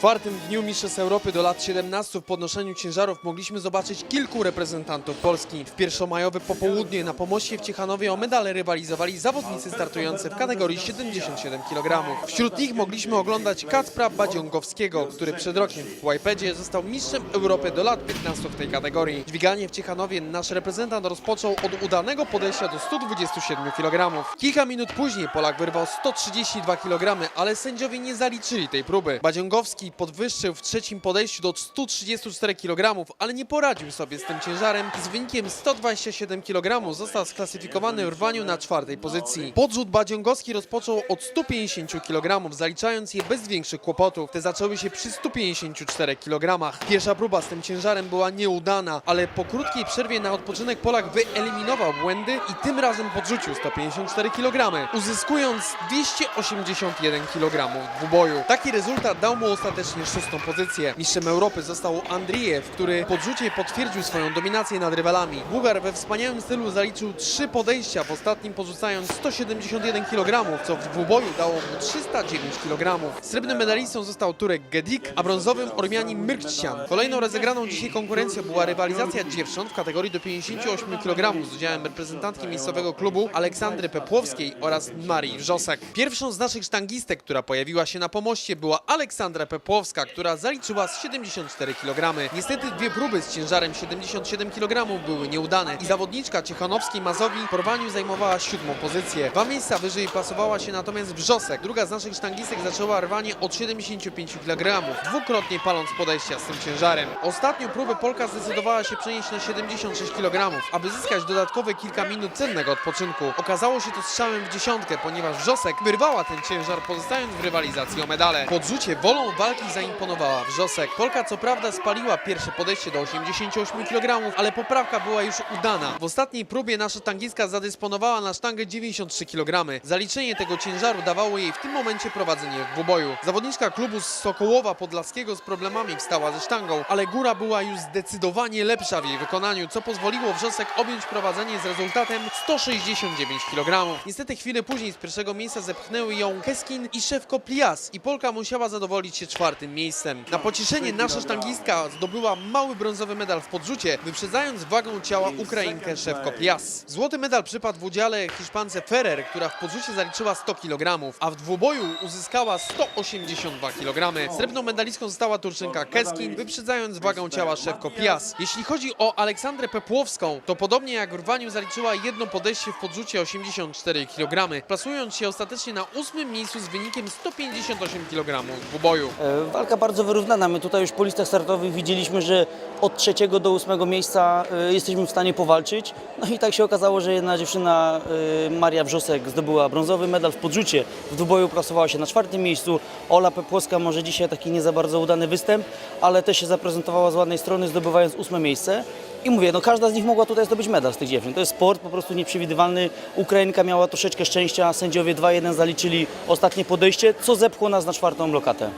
czwartym dniu Mistrzostw Europy do lat 17 w podnoszeniu ciężarów mogliśmy zobaczyć kilku reprezentantów Polski. W pierwszomajowe popołudnie na pomoście w Ciechanowie o medale rywalizowali zawodnicy startujący w kategorii 77 kg. Wśród nich mogliśmy oglądać Kacpra Badziągowskiego, który przed rokiem w Łajpedzie został mistrzem Europy do lat 15 w tej kategorii. Dźwiganie w Ciechanowie nasz reprezentant rozpoczął od udanego podejścia do 127 kg. Kilka minut później Polak wyrwał 132 kg, ale sędziowie nie zaliczyli tej próby. Badziągowski podwyższył w trzecim podejściu do 134 kg, ale nie poradził sobie z tym ciężarem z wynikiem 127 kg został sklasyfikowany w rwaniu na czwartej pozycji. Podrzut Badziągowski rozpoczął od 150 kg, zaliczając je bez większych kłopotów. Te zaczęły się przy 154 kg. Pierwsza próba z tym ciężarem była nieudana, ale po krótkiej przerwie na odpoczynek Polak wyeliminował błędy i tym razem podrzucił 154 kg, uzyskując 281 kg w dwuboju. Taki rezultat dał mu ostatecznie szóstą pozycję. Mistrzem Europy został Andriejew, który w podrzucie potwierdził swoją dominację nad rywalami. Bułgar we wspaniałym stylu zaliczył trzy podejścia, w ostatnim porzucając 171 kg, co w dwuboju dało mu 309 kg. Srebrnym medalistą został Turek Gedik, a brązowym Ormianin Myrkcian. Kolejną rozegraną dzisiaj konkurencją była rywalizacja dziewcząt w kategorii do 58 kg z udziałem reprezentantki miejscowego klubu Aleksandry Pepłowskiej oraz Marii Wrzosek. Pierwszą z naszych sztangistek, która pojawiła się na pomoście była Aleksandra Pepłowska, która zaliczyła z 74 kg. Niestety dwie próby z ciężarem 77 kg były nieudane i zawodniczka Ciechanowskiej Mazowi w porwaniu zajmowała siódmą pozycję. Dwa miejsca wyżej plasowała się natomiast Wrzosek. Druga z naszych sztangistek zaczęła rwanie od 75 kg, dwukrotnie paląc podejścia z tym ciężarem. Ostatnią próbę Polka zdecydowała się przenieść na 76 kg, aby zyskać dodatkowe kilka minut cennego odpoczynku. Okazało się to strzałem w dziesiątkę, ponieważ Wrzosek wyrwała ten ciężar, pozostając w rywalizacji o medale. Po odrzucie wolą walki zaimponowała Wrzosek. Polka co prawda spaliła pierwsze podejście do 88 kg, ale poprawka była już udana. W ostatniej próbie nasza tangiska zadysponowała na sztangę 93 kg. Zaliczenie tego ciężaru dawało jej w tym momencie prowadzenie w dwuboju. Zawodniczka klubu z Sokołowa Podlaskiego z problemami wstała ze sztangą, ale góra była już zdecydowanie lepsza w jej wykonaniu, co pozwoliło Wrzosek objąć prowadzenie z rezultatem 169 kg. Niestety chwilę później z pierwszego miejsca zepchnęły ją Keskin i Szewko Plias i Polka musiała zadowolić się czwartym miejscem. Na pocieszenie nasza sztangistka zdobyła mały brązowy medal w podrzucie, wyprzedzając wagą ciała Ukrainkę Szewko Plias. Złoty medal przypadł w udziale Hiszpance Ferrer, która w podrzucie zaliczyła 100 kg, a w dwuboju uzyskała 182 kg. Srebrną medalistką została Turczynka Keskin, wyprzedzając wagą ciała Szewko Plias. Jeśli chodzi o Aleksandrę Pepłowską, to podobnie jak w rwaniu zaliczyła jedno podejście w podrzucie 84 kg, plasując się ostatecznie na ósmym miejscu z wynikiem 158 kg w dwuboju. E, Walka bardzo wyrównana. My tutaj już po listach startowych widzieliśmy, że od trzeciego do ósmego miejsca e, jesteśmy w stanie powalczyć. No i tak się okazało, że jedna dziewczyna, e, Maria Wrzosek, zdobyła brązowy medal w podrzucie. W dwuboju plasowała się na czwartym miejscu. Ola Pepłowska może dzisiaj taki nie za bardzo udany występ, ale też się zaprezentowała z ładnej strony, zdobywając ósme miejsce. I mówię, no każda z nich mogła tutaj zdobyć medal z tych dziewczyn. To jest sport po prostu nieprzewidywalny. Ukrainka miała troszeczkę szczęścia, sędziowie 2-1 zaliczyli ostatnie podejście, co zepchło nas na czwartą lokatę.